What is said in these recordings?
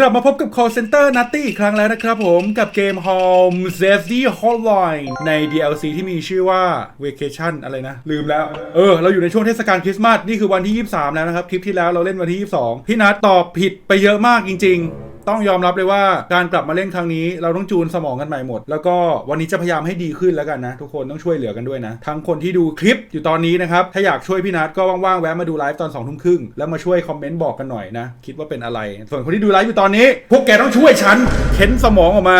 กลับมาพบกับ call center Nutty อีกครั้งแล้วนะครับผมกับเกม Home Safety Hotline ใน DLC ที่มีชื่อว่า Vacation อะไรนะ ลืมแล้ว เออ เราอยู่ในช่วงเทศกาลคริสต์มาสนี่คือวันที่ 23 แล้วนะครับ คลิปที่แล้วเราเล่นวันที่ 22 พี่นัทตอบผิดไปเยอะมากจริง ๆ ต้องยอมรับเลยว่าการกลับมาเล่นครั้งนี้ เราต้องจูนสมองกันใหม่หมด แล้วก็วันนี้จะพยายามให้ดีขึ้นแล้วกันนะ ทุกคนต้องช่วยเหลือกันด้วยนะ ทั้งคนที่ดูคลิปอยู่ตอนนี้นะครับ ถ้าอยากช่วยพี่นัทก็ว่างๆแวะมาดูไลฟ์ตอน2องทุ่มครึ่งแล้วมาช่วยคอมเมนต์บอกกันหน่อยนะ คิดว่าเป็นอะไร ส่วนคนที่ดูไลฟ์อยู่ตอนนี้ พวกแกต้องช่วยฉันเข็นสมองออกมา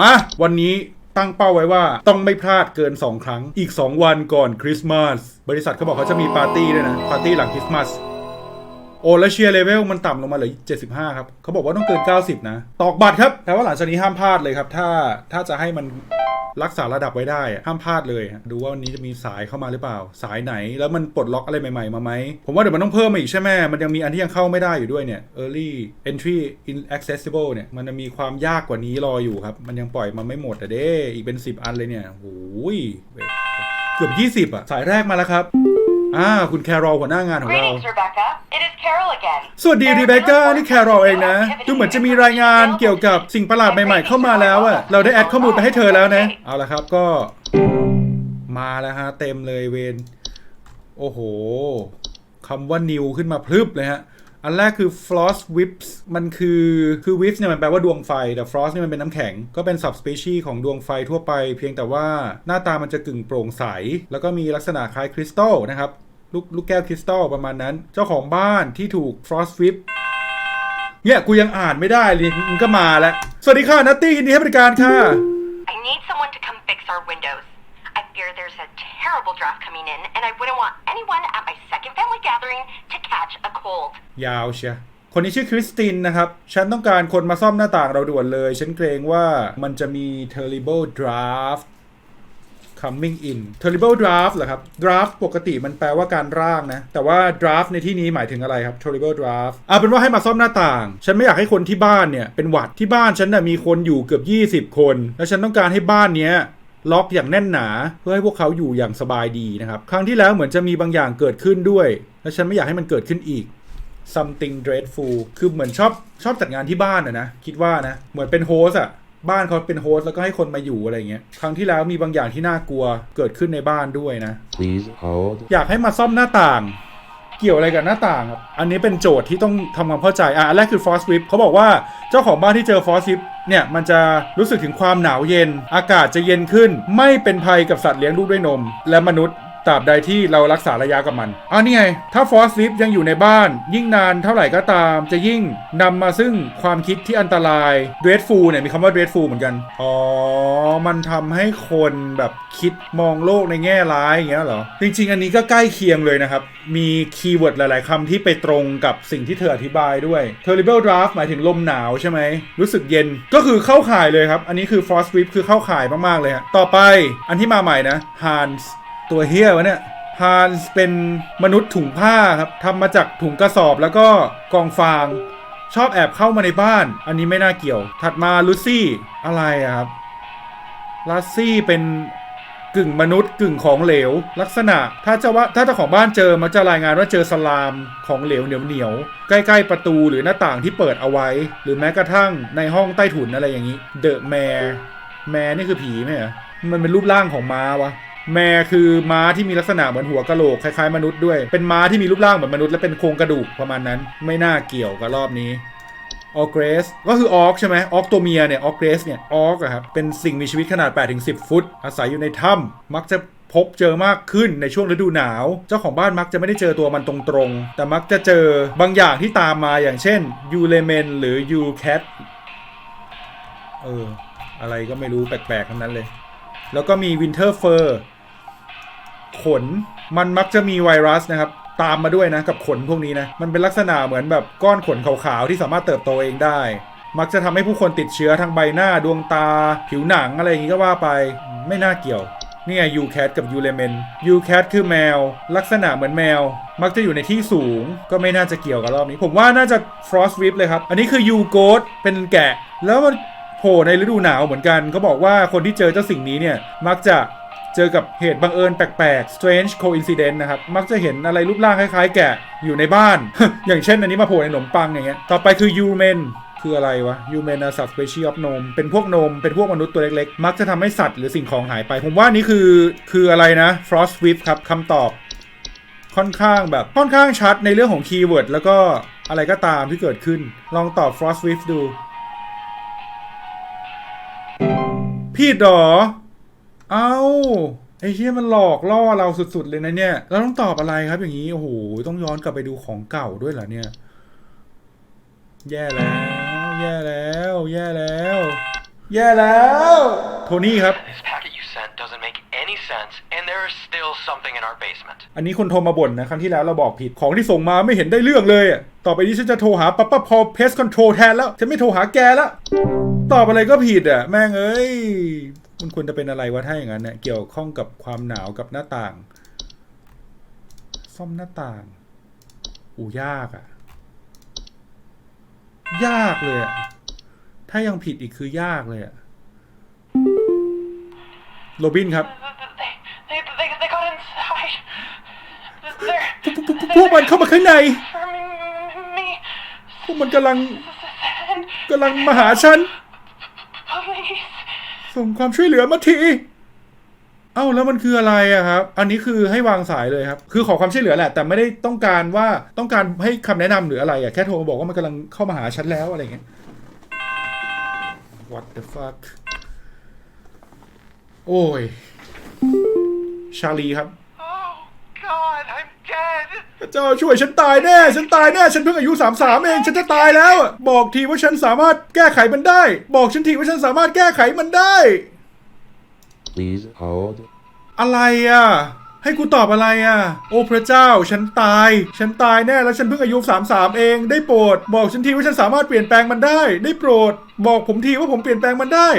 มา วันนี้ตั้งเป้าไว้ว่าต้องไม่พลาดเกิน 2 ครั้งอีก 2 วันก่อนคริสต์มาสบริษัทเขาบอกเขาจะมีปาร์ตี้ด้วยนะปาร์ตี้หลังคริสต์มาส โอ้แล้วเชียร์เลเวลมันต่ำลงมาเหลือ 75 ครับเขาบอกว่าต้องเกิน 90 นะ ตอกบัตรครับแปลว่าหลังจากนี้ห้ามพลาดเลยครับ ถ้าถ้าจะให้มันรักษาระดับไว้ได้ ห้ามพลาดเลย ดูว่าวันนี้จะมีสายเข้ามาหรือเปล่า สายไหนแล้วมันปลดล็อกอะไรใหม่ ๆ มาไหม ผมว่าเดี๋ยวมันต้องเพิ่มมาอีกใช่ไหมมันยังมีอันที่ยังเข้าไม่ได้อยู่ด้วยเนี่ย early entry inaccessible เนี่ย มันจะมีความยากกว่านี้รออยู่ครับ มันยังปล่อยมาไม่หมดอะเด้อีกเป็น 10 อันเลยเนี่ยโอ้ย กือบ20 อะ สายแรกมาแล้วครับ อ่า คุณแครอลหัวหน้างานของเรา Greetings, Rebecca. It is Carol again. สวัสดีรีเบคก้านี่แครอลเองนะ ดูเหมือนจะมีรายงานเกี่ยวกับสิ่งประหลาดใหม่ๆ เข้ามาแล้วอะเราได้แอดข้อมูลไปให้เธอแล้วนะ เอาละครับก็ มาแล้วฮะ เต็มเลยเวน โอ้โหคำว่า new ขึ้นมาพลึบเลยฮะ อันแรกคือ frost whips มันคือคือ whips เนี่ยมันแปลว่าดวงไฟ แต่ frost เนี่ยมันเป็นน้ำแข็ง ก็เป็น subspecies ของดวงไฟทั่วไป เพียงแต่ว่าหน้าตามันจะกึ่งโปร่งใส แล้วก็มีลักษณะคล้ายคริสตัลนะครับลูกลูกแก้วคริสตัลประมาณนั้น เจ้าของบ้านที่ถูก frost whip เนี่ยกูยังอ่านไม่ได้เลยมันก็มาแล้ว สวัสดีค่ะนัตตี้ยินดีให้บริการค่ะ I need someone to come fix our windows. I fear there's a terrible draft coming in, and I wouldn't want anyone at my second family gathering to catch a cold. ยาวเชียคนนี้ชื่อคริสตินนะครับ ฉันต้องการคนมาซ่อมหน้าต่างเราด่วนเลย ฉันเกรงว่ามันจะมี terrible draft coming in terrible draft เหรอครับ draft ปกติมันแปลว่าการร่างนะ แต่ว่า draft ในที่นี้หมายถึงอะไรครับ terrible draft เอาเป็นว่าให้มาซ่อมหน้าต่าง ฉันไม่อยากให้คนที่บ้านเนี่ยเป็นหวัดที่บ้านฉันน่ะมีคนอยู่เกือบ 20 คน แล้วฉันต้องการให้บ้านเนี้ย ล็อกอย่างแน่นหนาเพื่อให้พวกเขาอยู่อย่างสบายดีนะครับครั้งที่แล้วเหมือนจะมีบางอย่างเกิดขึ้นด้วย และฉันไม่อยากให้มันเกิดขึ้นอีก something dreadful คือเหมือนชอบชอบจัดงานที่บ้านอะนะคิดว่านะเหมือนเป็นโฮสอะบ้านเขาเป็นโฮสแล้วก็ให้คนมาอยู่อะไรเงี้ย ครั้งที่แล้วมีบางอย่างที่น่ากลัวเกิดขึ้นในบ้านด้วยนะ Please hold. อยากให้มาซ่อมหน้าต่าง เกี่ยวอะไรกับหน้าต่างครับ อันนี้เป็นโจทย์ที่ต้องทำความเข้าใจ อะแรกคือ frost whip เขาบอกว่าเจ้าของบ้านที่เจอ frost whip เนี่ยมันจะรู้สึกถึงความหนาวเย็น อากาศจะเย็นขึ้น ไม่เป็นภัยกับสัตว์เลี้ยงลูกด้วยนม และมนุษย์ ตราบใดที่เรารักษาระยะกับมันอะนี่ไง ถ้า frost whip ยังอยู่ในบ้าน ยิ่งนานเท่าไหร่ก็ตาม จะยิ่งนำมาซึ่งความคิดที่อันตราย dreadful เนี่ยมีคำว่า dreadful เหมือนกัน อ๋อ มันทำให้คนแบบคิดมองโลกในแง่ร้ายอย่างเงี้ยเหรอ จริง ๆ อันนี้ก็ใกล้เคียงเลยนะครับ มีคีย์เวิร์ดหลาย ๆคำที่ไปตรงกับสิ่งที่เธออธิบายด้วย terrible draft หมายถึงลมหนาวใช่ไหม รู้สึกเย็นก็คือเข้าข่ายเลยครับ อันนี้คือ frost whip คือเข้าข่ายมาก ๆ เลยฮะต่อไปอันที่มาใหม่นะ Hans ตัวเฮียวะเนี่ยฮานส์เป็นมนุษย์ถุงผ้าครับทำมาจากถุงกระสอบแล้วก็กองฟาง ชอบแอบเข้ามาในบ้าน อันนี้ไม่น่าเกี่ยว ถัดมาลูซี่อะไรครับลัซซี่เป็นกึ่งมนุษย์กึ่งของเหลว ลักษณะ ถ้าเจะว่าถ้าเจ้าของบ้านเจอมันจะรายงานว่าเจอสลามของเหลวเหนียวเหนียวๆใกล้ๆประตูหรือหน้าต่างที่เปิดเอาไว้ หรือแม้กระทั่งในห้องใต้ถุนอะไรอย่างนี้ เดอะแมร์แมร์นี่คือผีไหมมันเป็นรูปร่างของม้าวะ แมคือม้าที่มีลักษณะเหมือนหัวกะโหลกคล้ายๆมนุษย์ด้วย เป็นม้าที่มีรูปร่างเหมือนมนุษย์และเป็นโครงกระดูกประมาณนั้น ไม่น่าเกี่ยวกับรอบนี้ออเกรสก็คือออกใช่ไหมออกตัวเมียเนี่ยออเกรสเนี่ยออกอะครับเป็นสิ่งมีชีวิตขนาด 8-10 ฟุต อาศัยอยู่ในถ้ำมักจะพบเจอมากขึ้นในช่วงฤดูหนาว เจ้าของบ้านมักจะไม่ได้เจอตัวมันตรงๆ แต่มักจะเจอบางอย่างที่ตามมาอย่างเช่นยูเลเมนหรือยูแคทเอออะไรก็ไม่รู้แปลกๆทั้งนั้นเลย แล้วก็มีวินเทอร์เฟอร์ ขนมันมักจะมีไวรัสนะครับตามมาด้วยนะกับขนพวกนี้นะมันเป็นลักษณะเหมือนแบบก้อนขนขาวๆที่สามารถเติบโตเองได้ มักจะทำให้ผู้คนติดเชื้อทางใบหน้าดวงตา ผิวหนังอะไรอย่างนี้ก็ว่าไปไม่น่าเกี่ยวนี่ไงยูแคทกับยูเลเมนยูแคทคือแมว ลักษณะเหมือนแมว มักจะอยู่ในที่สูงก็ไม่น่าจะเกี่ยวกับรอบนี้ ผมว่าน่าจะ frost whip เลยครับ อันนี้คือยูโกดเป็นแกะ แล้วมันโผล่ในฤดูหนาวเหมือนกันเขาบอกว่าคนที่เจอเจ้าสิ่งนี้เนี่ย มักจะ เจอกับเหตุบังเอิญแปลกๆ strange coincidence นะครับ มักจะเห็นอะไรรูปร่างคล้ายๆ แกะอยู่ในบ้าน อย่างเช่นอันนี้มาโผล่ในขนมปังอย่างเงี้ย ต่อไปคือ u m e n คืออะไรวะ Human are subspecies of gnome เป็นพวกโนม เป็นพวกมนุษย์ตัวเล็กๆ มักจะทำให้สัตว์หรือสิ่งของหายไป ผมว่านี่คือคืออะไรนะ Frost Swift ครับคำตอบ ค่อนข้างแบบค่อนข้างชัดในเรื่องของคีย์เวิร์ดแล้วก็อะไรก็ตามที่เกิดขึ้น ลองตอบ Frost Swift ดูผิดอ เอ้าไอ้เชี่ยมันหลอกล่อเราสุด ๆ เลยนะเนี่ยเราต้องตอบอะไรครับอย่างนี้ โอ้โห ต้องย้อนกลับไปดูของเก่าด้วยเหรอเนี่ย แย่แล้ว แย่แล้ว แย่แล้ว แย่แล้ว โทนี่ครับ This packet you sent doesn't make any sense, and there is still something in our basement. อันนี้คนโทรมาบ่นนะ ครั้งที่แล้วเราบอกผิดของที่ส่งมาไม่เห็นได้เรื่องเลยอะต่อไปนี้ฉันจะโทรหาปั๊บปั๊บพอเพสคอนโทรลแทนแล้วฉันไม่โทรหาแกแล้วตอบอะไรก็ผิดอะแม่งเอ้ย มันควรจะเป็นอะไรวะถ้าอย่างนั้นเนี่ยเกี่ยวข้องกับความหนาวกับหน้าต่าง ซ่อมหน้าต่างอูยากอะยากเลยอะถ้ายังผิดอีกคือยากเลยอะโรบินครับ They, they, they, they got inside. They're พวกมันเข้ามาข้างใน harming me. พวกมันกำลัง Send กำลังมาหาฉัน police. ส่งความช่วยเหลือมาที เอ้าแล้วมันคืออะไรอะครับ อันนี้คือให้วางสายเลยครับ คือขอความช่วยเหลือแหละ แต่ไม่ได้ต้องการว่าต้องการให้คำแนะนำหรืออะไรอะแค่โทรมาบอกว่ามันกำลังเข้ามาหาฉันแล้วอะไรเงี้ย What the fuck โอ้ย ชาลีครับ Oh, God, I'm. พระเจ้าช่วยฉันตายแน่ ฉันตายแน่ ฉันเพิ่งอายุ 33 เอง ฉันจะตายแล้วอะบอกทีว่าฉันสามารถแก้ไขมันได้ บอกฉันทีว่าฉันสามารถแก้ไขมันได้ Please hold. อะไรอะ ให้กูตอบอะไรอะ โอ้พระเจ้า ฉันตาย ฉันตายแน่แล้วฉันเพิ่งอายุ 33 เอง ได้โปรด บอกฉันทีว่าฉันสามารถเปลี่ยนแปลงมันได้ ได้โปรด บอกผมทีว่าผมเปลี่ยนแปลงมันได้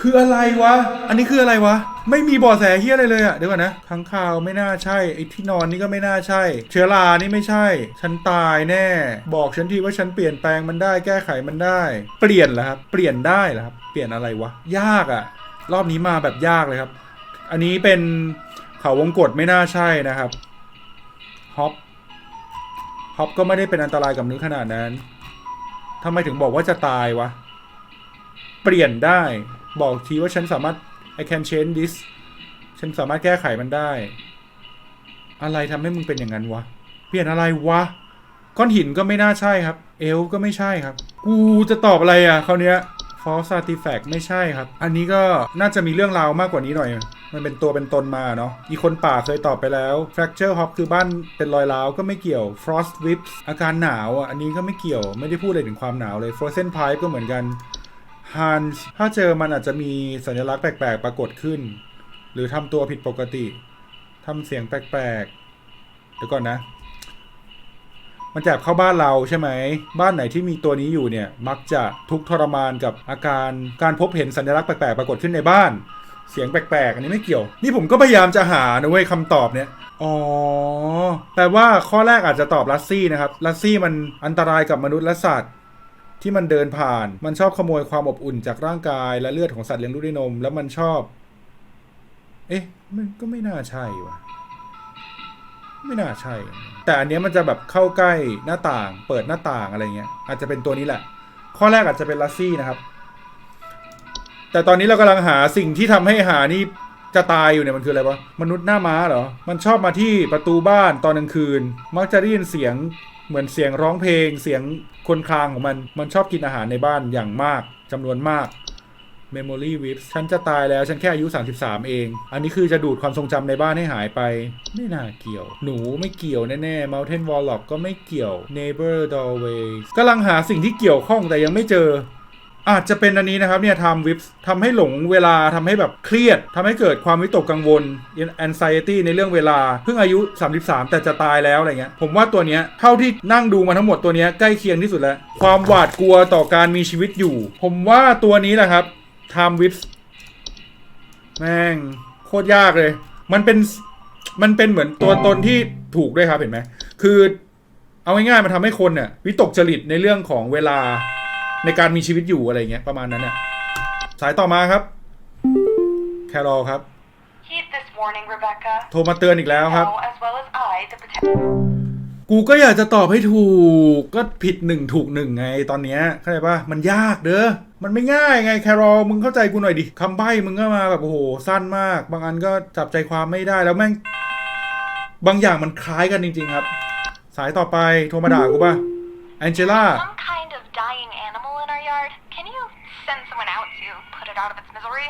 คืออะไรวะ อันนี้คืออะไรวะ ไม่มีบาะแสเฮียอะไรเลยอะเดี๋ยวก่อนนะข้งข่าวไม่น่าใช่ ไอ้ที่นอนนี่ก็ไม่น่าใช่ เชื้อรานี่ไม่ใช่ ฉันตายแน่ บอกฉันทีว่าฉันเปลี่ยนแปลงมันได้ แก้ไขมันได้ เปลี่ยนเหรอครับ เปลี่ยนได้เหรอครับ เปลี่ยนอะไรวะ ยากอะรอบนี้มาแบบยากเลยครับ อันนี้เป็นเขาวงกฏไม่น่าใช่นะครับ ฮอป ฮอปก็ไม่ได้เป็นอันตรายกับนุษย์ขนาดนั้นทำไมถึงบอกว่าจะตายวะ เปลี่ยนได้ บอกทีว่าฉันสามารถ I can change this ฉันสามารถแก้ไขมันได้ อะไรทำให้มึงเป็นอย่างนั้นวะ เปลี่ยนอะไรวะ ก้อนหินก็ไม่น่าใช่ครับ เอลก็ไม่ใช่ครับ กูจะตอบอะไรอะคราวเนี้ย false artifact ไม่ใช่ครับ อันนี้ก็น่าจะมีเรื่องราวมากกว่านี้หน่อย มันเป็นตัวเป็นตนมาเนาะ อีคนป่าเคยตอบไปแล้ว fracture hop คือบ้านเป็นรอยร้าวก็ไม่เกี่ยว frost whips อาการหนาวอะ อันนี้ก็ไม่เกี่ยว ไม่ได้พูดอะไรถึงความหนาวเลย frozen pipe ก็เหมือนกัน Hans ถ้าเจอมันอาจจะมีสัญลักษณ์แปลกๆ ปรากฏขึ้น หรือทำตัวผิดปกติทำเสียงแปลกๆเดี๋ยวก่อนนะ มันจะแอบเข้าบ้านเราใช่ไหม บ้านไหนที่มีตัวนี้อยู่เนี่ย มักจะทุกข์ทรมานกับอาการการพบเห็นสัญลักษณ์แปลกๆ ปรากฏขึ้นในบ้าน เสียงแปลกๆ อันนี้ไม่เกี่ยว นี่ผมก็พยายามจะหานะเว้ยคำตอบเนี่ยอ๋อแปลว่าข้อแรกอาจจะตอบลัสซี่นะครับ ลัสซี่มันอันตรายกับมนุษย์และสัตว์ ที่มันเดินผ่าน มันชอบขโมยความอบอุ่นจากร่างกายและเลือดของสัตว์เลี้ยงลูกด้วยนม แล้วมันชอบ เอ๊ะ มันก็ไม่น่าใช่ว่ะไม่น่าใช่ แต่อันเนี้ยมันจะแบบเข้าใกล้หน้าต่าง เปิดหน้าต่างอะไรเงี้ย อาจจะเป็นตัวนี้แหละ ข้อแรกอาจจะเป็นลัสซี่นะครับ แต่ตอนนี้เรากำลังหาสิ่งที่ทำให้หานี่จะตายอยู่เนี่ยมันคืออะไรวะมนุษย์หน้าม้าเหรอ มันชอบมาที่ประตูบ้านตอนกลางคืน มักจะได้ยินเสียง เหมือนเสียงร้องเพลง เสียงคนคลางของมัน มันชอบกินอาหารในบ้านอย่างมากจำนวนมาก Memory w h i p ฉันจะตายแล้วฉันแค่อายุ 33 เอง อันนี้คือจะดูดความทรงจำในบ้านให้หายไป ไม่น่าเกี่ยว หนูไม่เกี่ยวแน่ๆ Mountain Warlock ก็ไม่เกี่ยว Neighbor Doorway กำลังหาสิ่งที่เกี่ยวข้องแต่ยังไม่เจอ อาจจะเป็นอันนี้นะครับเนี่ย Time Whips ทำให้หลงเวลาทำให้แบบเครียดทำให้เกิดความวิตกกังวล anxiety ในเรื่องเวลา เพิ่งอายุ 33 แต่จะตายแล้วอะไรเงี้ย ผมว่าตัวเนี้ยเท่าที่นั่งดูมาทั้งหมดตัวเนี้ยใกล้เคียงที่สุดแล้ว ความหวาดกลัวต่อการมีชีวิตอยู่ ผมว่าตัวนี้แหละครับ Time w i p แม่งโคตรยากเลย มันเป็นมันเป็นเหมือนตัวตนที่ถูกด้วยครับเห็นไหม คือ เอาง่ายๆมันทำให้คนเนี่ยวิตกจริตในเรื่องของเวลา ในการมีชีวิตอยู่อะไรเงี้ยประมาณนั้นเนี่ยสายต่อมาครับ แครอลครับ Heed this warning, Rebecca. โทรมาเตือนอีกแล้วครับ Know as well as I the potential. กูก็อยากจะตอบให้ถูกก็ผิดหนึ่งถูกหนึ่งไงตอนเนี้ยเข้าใจปะมันยากเด้อมันไม่ง่ายไงแครอลมึงเข้าใจกูหน่อยดิคำใบ้มึงก็มาแบบโอ้โหสั้นมาก บางอันก็จับใจความไม่ได้แล้วแม่ง บางอย่างมันคล้ายกันจริง ๆ ครับ สายต่อไปโทรมาด่ากูป่ะแองเจล่า Some kind of dying animal in our yard. Can you send someone out to put it out of its misery?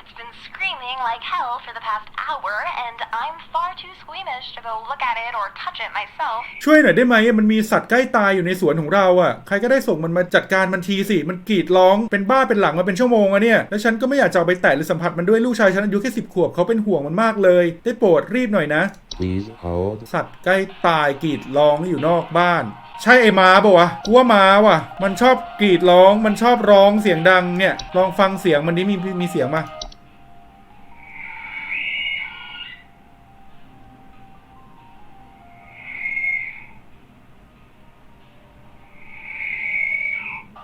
It's been screaming like hell for the past hour, and I'm far too squeamish to go look at it or touch it myself. ช่วยหน่อยได้ไหมมันมีสัตว์ใกล้ตายอยู่ในสวนของเราอะ ใครก็ได้ส่งมันมาจัดการมันทีสิ มันกรีดร้อง เป็นบ้าเป็นหลังมาเป็นชั่วโมงอะเนี่ย แล้วฉันก็ไม่อยากจะเอาไปแตะหรือสัมผัสมันด้วยลูกชายฉันอายุแค่สิบขวบเขาเป็นห่วงมันมากเลย ได้โปรดรีบหน่อยนะ Please hold. สัตว์ใกล้ตายกรีดร้องอยู่นอกบ้าน ใช่ไอ้ม้าปะวะกูว่าม้าว่ะ มันชอบกรีดร้องมันชอบร้องเสียงดังเนี่ย ลองฟังเสียงมันนี้มีมีเสียงมา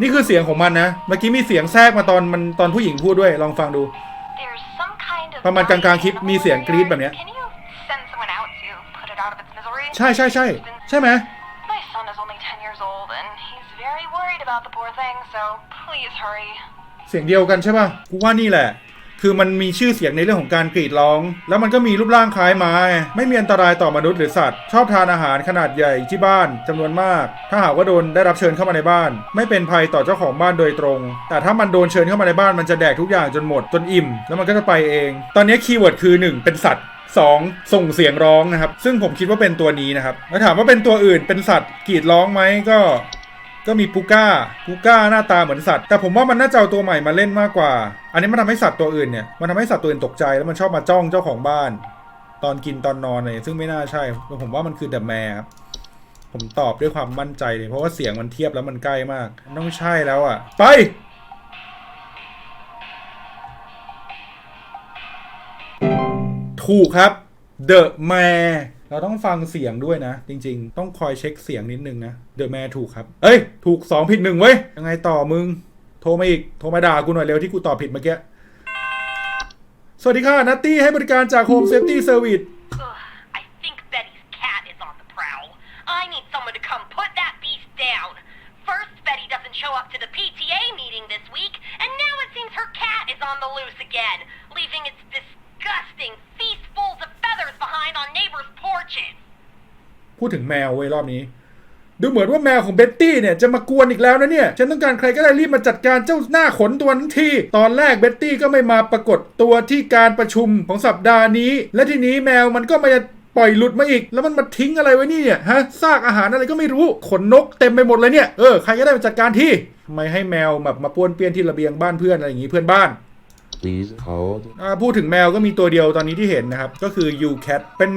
นี่คือเสียงของมันนะ เมื่อกี้มีเสียงแทรกมาตอนมันตอนผู้หญิงพูดด้วย ลองฟังดู There's some kind of ประมาณกลางๆคลิป dying มีเสียง animal กรี๊ด in แบ our บเนี้ย yard. Can you send someone out to put it out of its misery? ใช่ใช่ใช่ใช่ไหม My son is only 10 years old, and he's very worried about the poor thing, so please hurry. เสียงเดียวกันใช่ป่ะ กูว่านี่แหละ คือมันมีชื่อเสียงในเรื่องของการกรีดร้อง แล้วมันก็มีรูปร่างคล้ายม้าไม่มีอันตรายต่อมนุษย์หรือสัตว์ ชอบทานอาหารขนาดใหญ่ที่บ้านจำนวนมาก ถ้าหากว่าโดนได้รับเชิญเข้ามาในบ้าน ไม่เป็นภัยต่อเจ้าของบ้านโดยตรง แต่ถ้ามันโดนเชิญเข้ามาในบ้านมันจะแดกทุกอย่างจนหมดจนอิ่ม แล้วมันก็จะไปเอง ตอนนี้คีย์เวิร์ดคือ 1 เป็นสัตว์ 2 ส่งเสียงร้องนะครับ ซึ่งผมคิดว่าเป็นตัวนี้นะครับแล้วถามว่าเป็นตัวอื่นเป็นสัตว์กรีดร้องไหมก็ก็มีปูก้าปูก้าหน้าตาเหมือนสัตว์ แต่ผมว่ามันน่าจะเอาตัวใหม่มาเล่นมากกว่า อันนี้มันทำให้สัตว์ตัวอื่นเนี่ย มันทำให้สัตว์ตัวอื่นตกใจแล้วมันชอบมาจ้องเจ้าของบ้าน ตอนกินตอนนอนอะไรซึ่งไม่น่าใช่ ผมว่ามันคือเดอะแมร์ครับ ผมตอบด้วยความมั่นใจเลย เพราะว่าเสียงมันเทียบแล้วมันใกล้มาก ต้องใช่แล้วอะ ไป ถูกครับ The Mare เราต้องฟังเสียงด้วยนะ จริง ๆ ต้องคอยเช็คเสียงนิดนึงนะ The Mare ถูกครับ เอ้ย ถูก 2 ผิด1เว้ย ยังไงต่อมึง โทรมาอีก โทรมาด่ากูหน่อยเร็วที่กูตอบผิดเมื่อกี้ สวัสดีค่ะ นัตตี้ให้บริการจาก Home Safety Service Ugh, I think Betty's cat is on the prowl. I need someone to come put that beast down. First, Betty doesn't show up to the PTA meeting this week, and now it seems her cat is on the loose again, leaving its disgusting feastfuls of feathers behind on neighbors' porches. พูดถึงแมวเว้ยรอบนี้ ดูเหมือนว่าแมวของเบ็ตตี้เนี่ยจะมากวนอีกแล้วนะเนี่ย ฉันต้องการใครก็ได้รีบมาจัดการเจ้าหน้าขนตัวนั้นที ตอนแรกเบ็ตตี้ก็ไม่มาปรากฏตัวที่การประชุมของสัปดาห์นี้ และทีนี้แมวมันก็มาปล่อยหลุดมาอีก แล้วมันมาทิ้งอะไรไว้นี่เนี่ยฮะซากอาหารอะไรก็ไม่รู้ขนนกเต็มไปหมดเลยเนี่ยเออใครก็ได้มาจัดการที่ทำไมให้แมวแบบมาป้วนเปี้ยนที่ระเบียงบ้านเพื่อนอะไรอย่างงี้เพื่อนบ้าน Please hold. อ่าพูดถึงแมวก็มีตัวเดียวตอนนี้ที่เห็นนะครับ ก็คือ u cat เป็น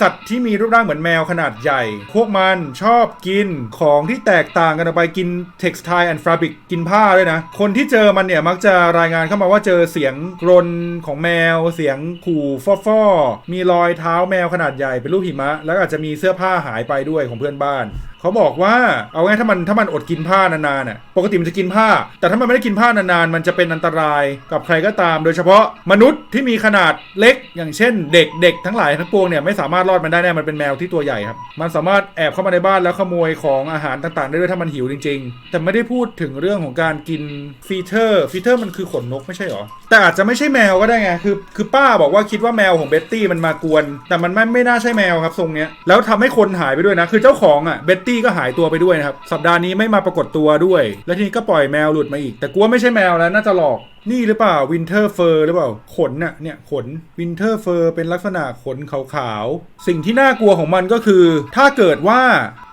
สัตว์ที่มีรูปร่างเหมือนแมวขนาดใหญ่ พวกมันชอบกินของที่แตกต่างกันออกไปกิน textile and fabric กินผ้าด้วยนะ คนที่เจอมันเนี่ย มักจะรายงานเข้ามาว่าเจอเสียงกรนของแมว เสียงขู่ฟ่อๆมีรอยเท้าแมวขนาดใหญ่เป็นรูปหิมะ แล้วก็อาจจะมีเสื้อผ้าหายไปด้วยของเพื่อนบ้านเขาบอกว่าเอาง่ายถ้ามันถ้ามันอดกินผ้านานๆน่ะปกติมันจะกินผ้า แต่ถ้ามันไม่ได้กินผ้านานๆ มันจะเป็นอันตรายกับใครก็ตาม โดยเฉพาะมนุษย์ที่มีขนาดเล็ก อย่างเช่น เด็กเด็กทั้งหลายทั้งปวงเนี่ยไม่สามารถรอดมันได้แน่มันเป็นแมวที่ตัวใหญ่ครับมันสามารถแอบเข้ามาในบ้านแล้วขโมยของอาหารต่างๆ ได้ด้วยถ้ามันหิวจริง ๆ แต่ไม่ได้พูดถึงเรื่องของการกินฟีเทอร์ฟีเทอร์มันคือขนนกไม่ใช่หรอแต่อาจจะไม่ใช่แมวก็ได้ไงคือคือป้าบอกว่าคิดว่าแมวของเบ็ตตี้มันมากวน แต่มันไม่ไม่น่าใช่แมวครับทรงเนี้ยแล้วทำให้คนหายไปด้วยนะคือเจ้าของอะเบ็ตตก็หายตัวไปด้วยนะครับ สัปดาห์นี้ไม่มาปรากฏตัวด้วย แล้วทีนี้ก็ปล่อยแมวหลุดมาอีก แต่กลัวไม่ใช่แมวแล้วน่าจะหลอกนี่หรือเปล่าวินเทอร์เฟอร์หรือเปล่า ขนน่ะเนี่ยขนวินเทอร์เฟอร์เป็นลักษณะขนขาวๆ สิ่งที่น่ากลัวของมันก็คือ ถ้าเกิดว่า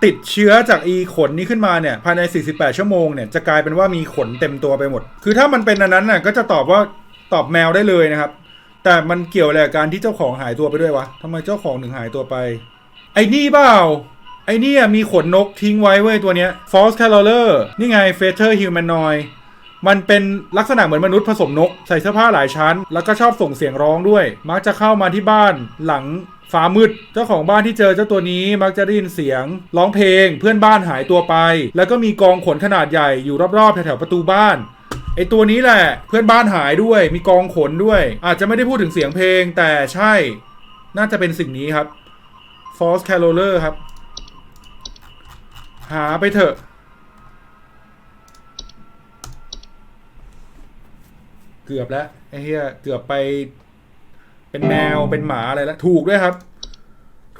ติดเชื้อจากอีขนนี้ขึ้นมาเนี่ย ภายใน 48 ชั่วโมงเนี่ยจะกลายเป็นว่ามีขนเต็มตัวไปหมด คือถ้ามันเป็นอันนั้นน่ะก็จะตอบว่าตอบแมวได้เลยนะครับ แต่มันเกี่ยวอะไรกับการที่เจ้าของหายตัวไปด้วยวะทำไมเจ้าของถึงหายตัวไป ไอ้นี่เปล่า ไอ้เนี่ยมีขนนกทิ้งไว้เว้ยตัวเนี้ย false caroler นี่ไง feather humanoid มันเป็นลักษณะเหมือนมนุษย์ผสมนก ใส่เสื้อผ้าหลายชั้น แล้วก็ชอบส่งเสียงร้องด้วย มักจะเข้ามาที่บ้านหลังฟ้ามืด เจ้าของบ้านที่เจอเจ้าตัวนี้มักจะได้ยินเสียง ร้องเพลง เพื่อนบ้านหายตัวไป แล้วก็มีกองขนขนาดใหญ่อยู่รอบๆแถวๆประตูบ้านไอตัวนี้แหละ เพื่อนบ้านหายด้วย มีกองขนด้วย อาจจะไม่ได้พูดถึงเสียงเพลง แต่ใช่ น่าจะเป็นสิ่งนี้ครับ false caroler ครับ หาไปเถอะ เกือบแล้วไอ้เหี้ยเกือบไป เป็นแมวเป็นหมาอะไรแล้ว ถูกด้วยครับ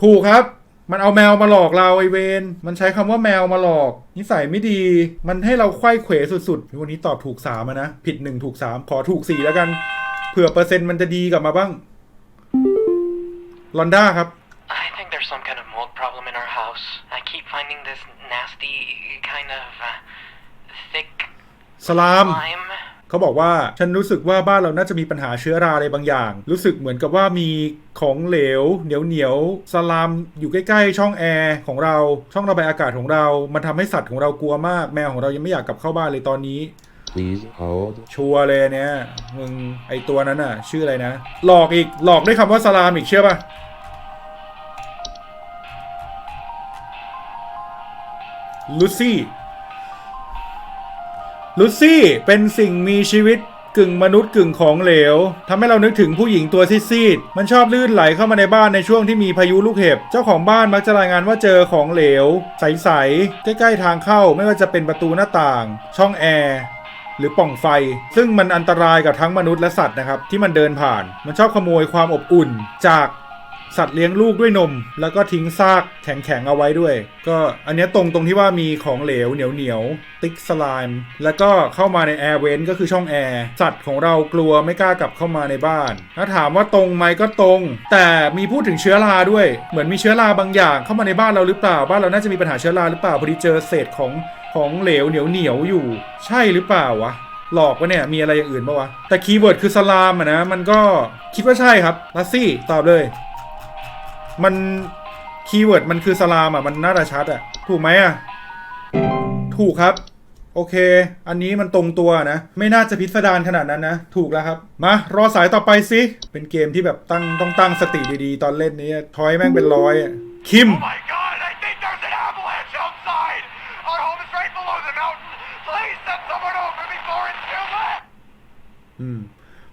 ถูกครับ มันเอาแมวมาหลอกเราไอเวนมันใช้คำว่าแมวมาหลอก นิสัยไม่ดี มันให้เราไขว้เขวสุดๆวันนี้ตอบถูกสามนะ ผิดหนึ่งถูกสามขอถูกสี่แล้วกันเผื่อเปอร์เซ็นต์มันจะดีกลับมาบ้างลอนด้าครับ I think there's some kind of mold problem in our house. I keep finding this nasty kind of uh, thick สลาม slime. เขาบอกว่าฉันรู้สึกว่าบ้านเราน่าจะมีปัญหาเชื้อราอะไรบางอย่าง รู้สึกเหมือนกับว่ามีของเหลว เหนียวเหนียวๆสลามอยู่ใกล้ๆ ช่องแอร์ของเราช่องระบายอากาศของเรา มันทำให้สัตว์ของเรากลัวมากแมวของเรายังไม่อยากกลับเข้าบ้านเลยตอนนี้ Please hold. ชัวร์เลยอันเนี่ยมึงไอตัวนั้นน่ะ ชื่ออะไรนะ หลอกอีกหลอกด้วยคำว่าสลามอีกเชื่อปะ ลูซี่ลูซี่เป็นสิ่งมีชีวิตกึ่งมนุษย์กึ่งของเหลวทำให้เรานึกถึงผู้หญิงตัวซีดๆมันชอบลื่นไหลเข้ามาในบ้านในช่วงที่มีพายุลูกเห็บ เจ้าของบ้านมักจะรายงานว่าเจอของเหลว ใสๆ ใกล้ๆทางเข้าไม่ว่าจะเป็นประตูหน้าต่าง ช่องแอร์หรือป่องไฟ ซึ่งมันอันตรายกับทั้งมนุษย์และสัตว์นะครับ ที่มันเดินผ่าน มันชอบขโมยความอบอุ่นจาก สัตว์เลี้ยงลูกด้วยนม แล้วก็ทิ้งซากแข็งๆเอาไว้ด้วย ก็อันนี้ตรงตรงที่ว่ามีของเหลวเหนียวเหนียวๆติ๊กสไลม์แล้วก็เข้ามาในแอร์เวนก็คือช่องแอร์สัตว์ของเรากลัวไม่กล้ากลับเข้ามาในบ้านถ้าถามว่าตรงไหมก็ตรง แต่มีพูดถึงเชื้อราด้วย เหมือนมีเชื้อราบางอย่าง เข้ามาในบ้านเราหรือเปล่าบ้านเราน่าจะมีปัญหาเชื้อราหรือเปล่าพอดีเจอเศษของของเหลวเหนียวเหนียวๆอยู่ ใช่หรือเปล่าวะหลอกวะเนี่ย มีอะไรอย่างอื่นปะวะ แต่คีย์เวิร์ดคือสลามอะนะ มันก็คิดว่าใช่ครับลัสซี่ ตอบเลย มันคีย์เวิร์ดมันคือสลามอะมันน่าจะชัดอะถูกไหมอะถูกครับ โอเค อันนี้มันตรงตัวนะ ไม่น่าจะพิสดารขนาดนั้นนะ ถูกแล้วครับ มารอสายต่อไปสิ เป็นเกมที่แบบตั้งต้องตั้งสติดีๆ ตอนเล่นนี้ทอยแม่งเป็นร้อยอะคิม Oh my god, I think there's an avalanche outside! Our home is right below the mountain. Please send someone over before it's too late! อืม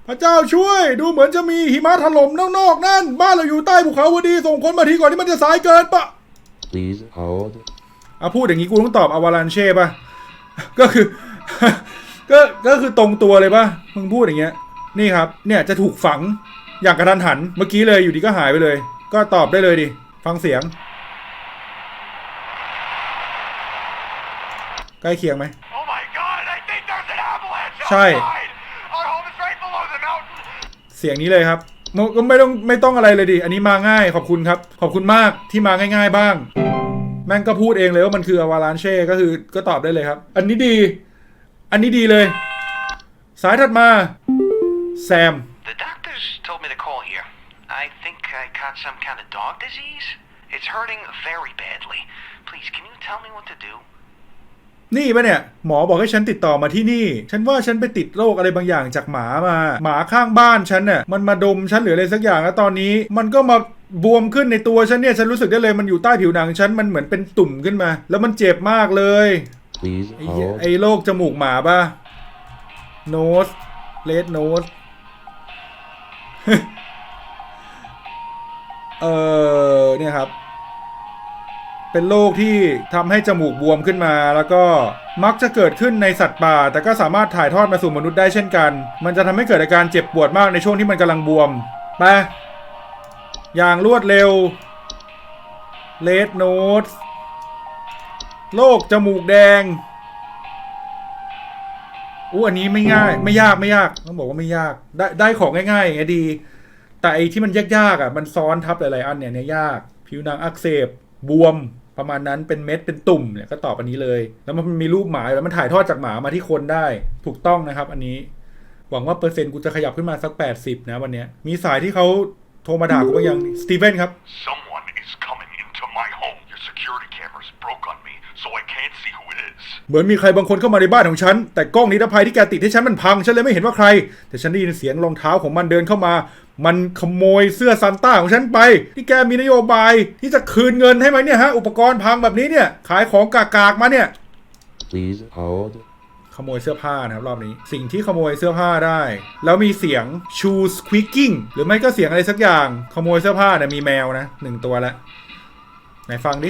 พระเจ้าช่วยดูเหมือนจะมีหิมะถล่มนอกๆนั่น บ้านเราอยู่ใต้ภูเขาพอดีส่งคนมาทีก่อนที่มันจะสายเกินปะ Please hold. อะพูดอย่างนี้กูต้องตอบอวาลันเช่ปะก็คือ ก็ก็คือตรงตัวเลยปะมึงพูดอย่างเงี้ย นี่ครับ เนี่ยจะถูกฝังอย่างกระทันหัน เมื่อกี้เลยอยู่ดีก็หายไปเลย ก็ตอบได้เลยดิฟังเสียง ใกล้เคียงไหม Oh my god, I think there's an avalanche Sorry. outside! Our home is right below the mountain. เสียงนี้เลยครับก็ไม่ต้องไม่ต้องอะไรเลยดิ อันนี้มาง่ายขอบคุณครับ ขอบคุณมากที่มาง่าย ๆ บ้าง แม่งก็พูดเองเลยว่ามันคืออวาลานเช่ ก็คือก็ตอบได้เลยครับ อันนี้ดี อันนี้ดีเลย สายถัดมาแซม The doctors told me to call here. I think I caught some kind of dog disease. It's hurting very badly. Please, can you tell me what to do? นี่ปะเนี่ย หมอบอกให้ฉันติดต่อมาที่นี่ ฉันว่าฉันไปติดโรคอะไรบางอย่างจากหมามา หมาข้างบ้านฉันน่ะมันมาดมฉันหรืออะไรสักอย่างแล้วตอนนี้ มันก็มาบวมขึ้นในตัวฉันเนี่ย ฉันรู้สึกได้เลยมันอยู่ใต้ผิวหนังฉันมันเหมือนเป็นตุ่มขึ้นมา แล้วมันเจ็บมากเลย Please ไอ้เหี้ย hold. ไอ้โรคจมูกหมาป่ะโนสเลดโนส เออเนี่ยครับ เป็นโรคที่ทำให้จมูกบวมขึ้นมา แล้วก็มักจะเกิดขึ้นในสัตว์ป่า แต่ก็สามารถถ่ายทอดมาสู่มนุษย์ได้เช่นกัน มันจะทำให้เกิดอาการเจ็บปวดมากในช่วงที่มันกำลังบวมไปอย่างรวดเร็วเลดโนสโรคจมูกแดงอู้อันนี้ไม่ง่าย ไม่ยากไม่ยากต้องบอกว่าไม่ยาก ได้ได้ของง่ายๆอย่างเงี้ยดี แต่ไอ้ที่มันยากๆอะ มันซ้อนทับหลายๆอันเนี่ยเนี่ยยาก ผิวหนังอักเสบบวม ประมาณนั้นเป็นเม็ดเป็นตุ่มเนี่ยก็ตอบอันนี้เลย แล้วมันมีรูปหมาอยู่แล้วมันถ่ายทอดจากหมามาที่คนได้ ถูกต้องนะครับ อันนี้หวังว่าเปอร์เซ็นต์กูจะขยับขึ้นมาสัก 80 นะวันเนี้ยมีสายที่เขาโทรมาด่ากูบ้างยังสตีเฟนครับ Someone is coming into my home. Your security cameras broke on me, so I can't see who it is. เหมือนมีใครบางคนเข้ามาในบ้านของฉัน แต่กล้องนิรภัยที่แกติดให้ฉันมันพัง ฉันเลยไม่เห็นว่าใคร แต่ฉันได้ยินเสียงรองเท้าของมันเดินเข้ามา มันขโมยเสื้อซันต้าของฉันไป ที่แกมีนโยบายที่จะคืนเงินให้ไหมเนี่ยฮะ อุปกรณ์พังแบบนี้เนี่ย ขายของกากๆมาเนี่ย Please hold ขโมยเสื้อผ้านะครับรอบนี้ สิ่งที่ขโมยเสื้อผ้าได้ แล้วมีเสียง shoe squeaking หรือไม่ก็เสียงอะไรสักอย่าง ขโมยเสื้อผ้าเนี่ยมีแมวนะหนึ่งตัวละไหนฟังดิ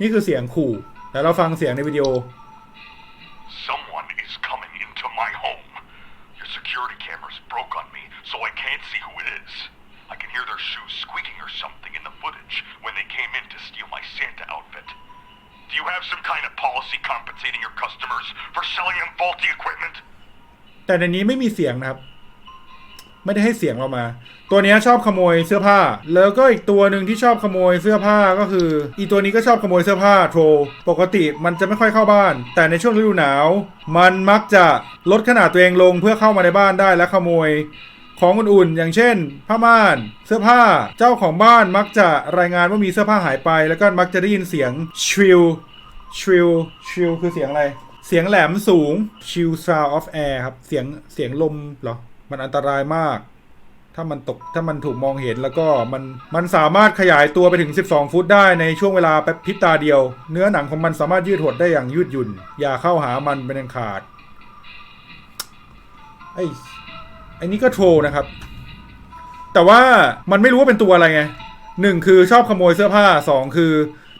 นี่คือเสียงขู่ แต่เราฟังเสียงในวิดีโอ Someone is coming into my home. Your security cameras broke on me, so I can't see who it is. I can hear their shoes squeaking or something in the footage when they came in to steal my Santa outfit. Do you have some kind of policy compensating your customers for selling them faulty equipment? แต่ในนี้ไม่มีเสียงนะครับ ไม่ได้ให้เสียงเรามา ตัวนี้ชอบขโมยเสื้อผ้า แล้วก็อีกตัวหนึ่งที่ชอบขโมยเสื้อผ้าก็คือ อีตัวนี้ก็ชอบขโมยเสื้อผ้าโทรปกติมันจะไม่ค่อยเข้าบ้าน แต่ในช่วงฤดูหนาว มันมักจะลดขนาดตัวเองลงเพื่อเข้ามาในบ้านได้และขโมยของอุ่นๆ อย่างเช่น ผ้าม่าน เสื้อผ้า เจ้าของบ้านมักจะรายงานว่ามีเสื้อผ้าหายไป แล้วก็มักจะได้ยินเสียงชิลชิลชิลคือเสียงอะไร เสียงแหลมสูงชิล sound of air ครับ เสียงเสียงลมเหรอ มันอันตรายมาก ถ้ามันตกถ้ามันถูกมองเห็นแล้วก็มันมันสามารถขยายตัวไปถึง 12 ฟุตได้ในช่วงเวลาแป๊บพริบตาเดียว เนื้อหนังของมันสามารถยืดหดได้อย่างยืดหยุ่น อย่าเข้าหามันเป็นอันขาดไอ้ไอ้นี่ก็โทรนะครับ แต่ว่ามันไม่รู้ว่าเป็นตัวอะไรไงหนึ่งคือชอบขโมยเสื้อผ้าสองคือ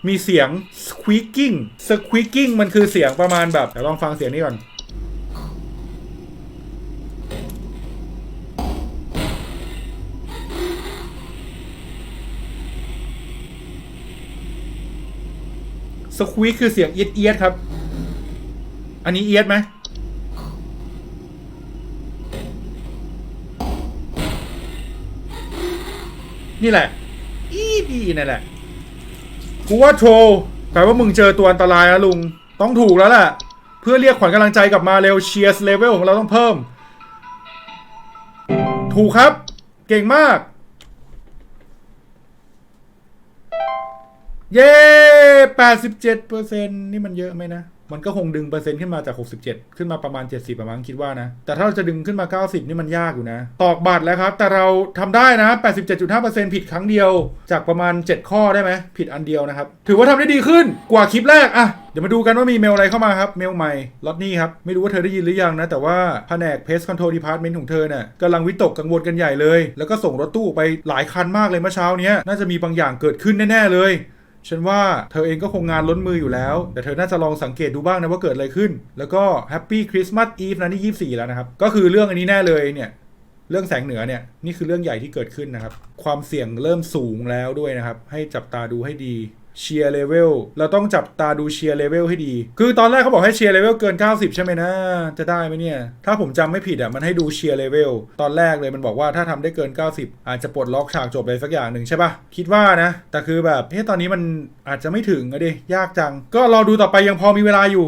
มีเสียง squeaking squeaking มันคือเสียงประมาณแบบเดี๋ยวลองฟังเสียงนี้ก่อน squeak คือเสียงเอียดเอียดครับ อันนี้เอียดไหมนี่แหละ อีดีนั่นแหละ กูว่าโทรแปลว่ามึงเจอตัวอันตรายแล้วลุง ต้องถูกแล้วแหละเพื่อเรียกขวัญกำลังใจกลับมาเร็วเชียร์เลเวลของเราต้องเพิ่ม ถูกครับ เก่งมาก เย้87%นี่มันเยอะไหมนะ มันก็คงดึงเปอร์เซ็นต์ขึ้นมาจาก 67 ขึ้นมาประมาณ 70 ประมาณคิดว่านะ แต่ถ้าเราจะดึงขึ้นมา 90 นี่มันยากอยู่นะ ตอกบัตรแล้วครับ แต่เราทำได้นะ 87.5%ผิดครั้งเดียว จากประมาณ 7 ข้อได้ไหม ผิดอันเดียวนะครับ ถือว่าทำได้ดีขึ้นกว่าคลิปแรกอะเดี๋ยวมาดูกันว่ามีเมลอะไรเข้ามาครับ เมลใหม่ล็อตนี้ครับ ไม่รู้ว่าเธอได้ยินหรือยังนะ แต่ว่าแผนก Pest Control Department ของเธอเนี่ยกำลังวิตกกังวลกันใหญ่เลย แล้วก็ส่งรถตู้ไปหลายคันมากเลยเมื่อเช้าเนี้ยน่าจะมีบางอย่างเกิดขึ้นแน่ๆเลย ฉันว่าเธอเองก็คงงานล้นมืออยู่แล้ว แต่เธอน่าจะลองสังเกตดูบ้างนะว่าเกิดอะไรขึ้น แล้วก็แฮปปี้คริสต์มาสอีฟนะนี่24แล้วนะครับ ก็คือเรื่องอันนี้แน่เลยเนี่ย เรื่องแสงเหนือเนี่ย นี่คือเรื่องใหญ่ที่เกิดขึ้นนะครับ ความเสี่ยงเริ่มสูงแล้วด้วยนะครับ ให้จับตาดูให้ดี เชียร์เลเวลเราต้องจับตาดูเชียร์เลเวลให้ดี คือตอนแรกเขาบอกให้เชียร์เลเวลเกิน 90 ใช่ไหมนะ จะได้ไหมเนี่ย ถ้าผมจำไม่ผิดอะมันให้ดูเชียร์เลเวลตอนแรกเลยมันบอกว่าถ้าทำได้เกิน 90 อาจจะปลดล็อกฉากจบอะไรสักอย่างหนึ่งใช่ปะคิดว่านะ แต่คือแบบเฮ้ยตอนนี้มันอาจจะไม่ถึงอะดิยากจัง ก็รอดูต่อไปยังพอมีเวลาอยู่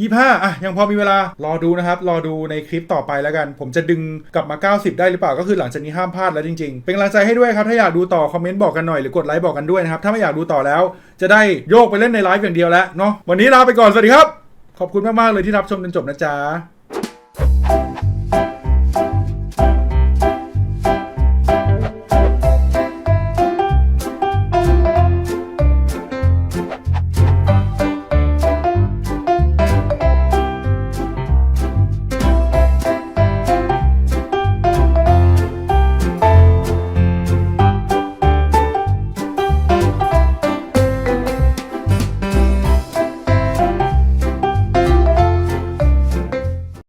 24 25อะยังพอมีเวลารอดูนะครับรอดูในคลิปต่อไปแล้วกัน ผมจะดึงกลับมา 90 ได้หรือเปล่าก็คือหลังจากนี้ห้ามพลาดแล้วจริง ๆ เป็นกำลังใจให้ด้วยครับถ้าอยากดูต่อคอมเมนต์บอกกันหน่อยหรือกดไลค์บอกกันด้วยนะครับถ้าไม่อยากดูต่อแล้ว จะได้โยกไปเล่นในไลฟ์อย่างเดียวแล้วเนาะวันนี้ลาไปก่อนสวัสดีครับ ขอบคุณมากๆเลยที่รับชมจนจบนะจ๊ะ